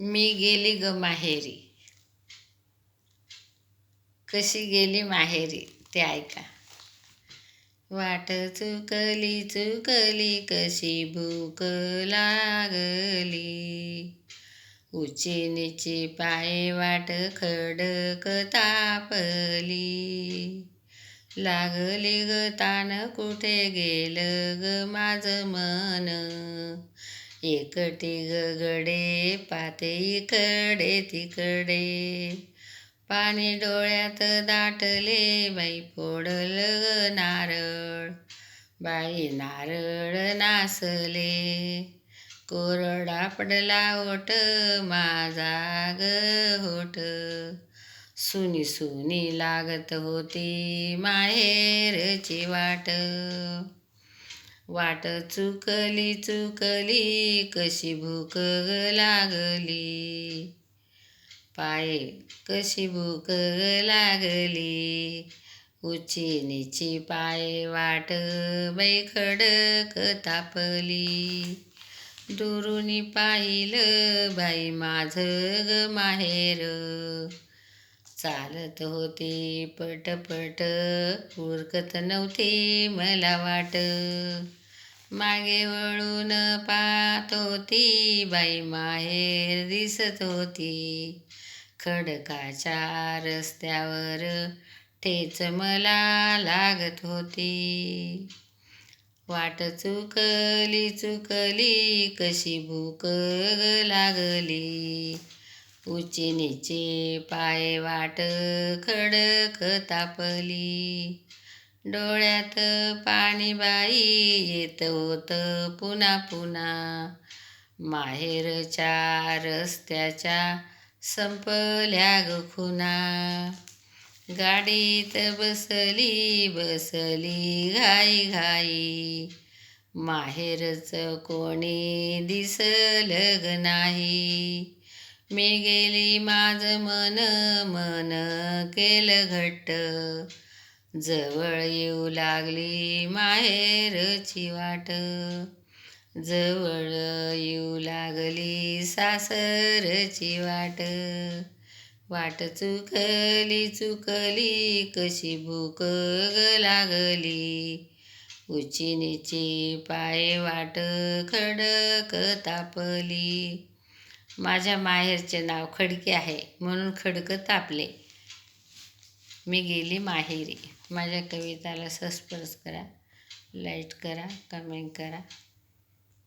मी गेली ग माहेरी. कशी गेली माहेरी ते ऐका. वाट चुकली चुकली कशी भूक लागली. उची निची पाय वाट खडक तापली. लागली ग तान कुठे गेलं ग माझं मन? एकटी गगडे पाते इकडे तिकडे. पाणी डोळ्यात दाटले बाई फोडल नारळ. बाई नारळ नासले. कोरडा पडला ओट माझा ग होट. सुनी सुनी लागत होती माहेरची वाट. वाट चुकली चुकली कशी भूक लागली? पाय कशी भूक लागली? उची निची पाय वाट बैखडक तापली. दुरुनी पाहिलं बाई माझं ग माहेर. चालत होती पटपट उरकत नव्हती मला वाट. मागे वळून पाहत होती बाई माहेर दिसत होती. खडकाच्या रस्त्यावर ठेच मला लागत होती. वाट चुकली चुकली कशी भूक लागली. उचिनीचे पाय वाट खडक तापली डोळ्यात पाणी बाई येत होत पुन्हा पुन्हा. माहेरच्या रस्त्याच्या संपल्या ग खुना गाडीत बसली बसली घाई घाई. माहेरचं कोणी दिसलग नाही. मी गेली माझ मन मन केल घट्ट. जवळ येऊ लागली माहेरची वाट. जवळ येऊ लागली सासरची वाट. वाट चुकली चुकली कशी भूक ग लागली. उची पाय वाट खडक तापली. माझ्या माहेरचे नाव खडके आहे म्हणून खडकं तापले. मी गेली माहेरी. माझ्या कविताला सबस्क्राईब करा लाइट करा कमेंट करा.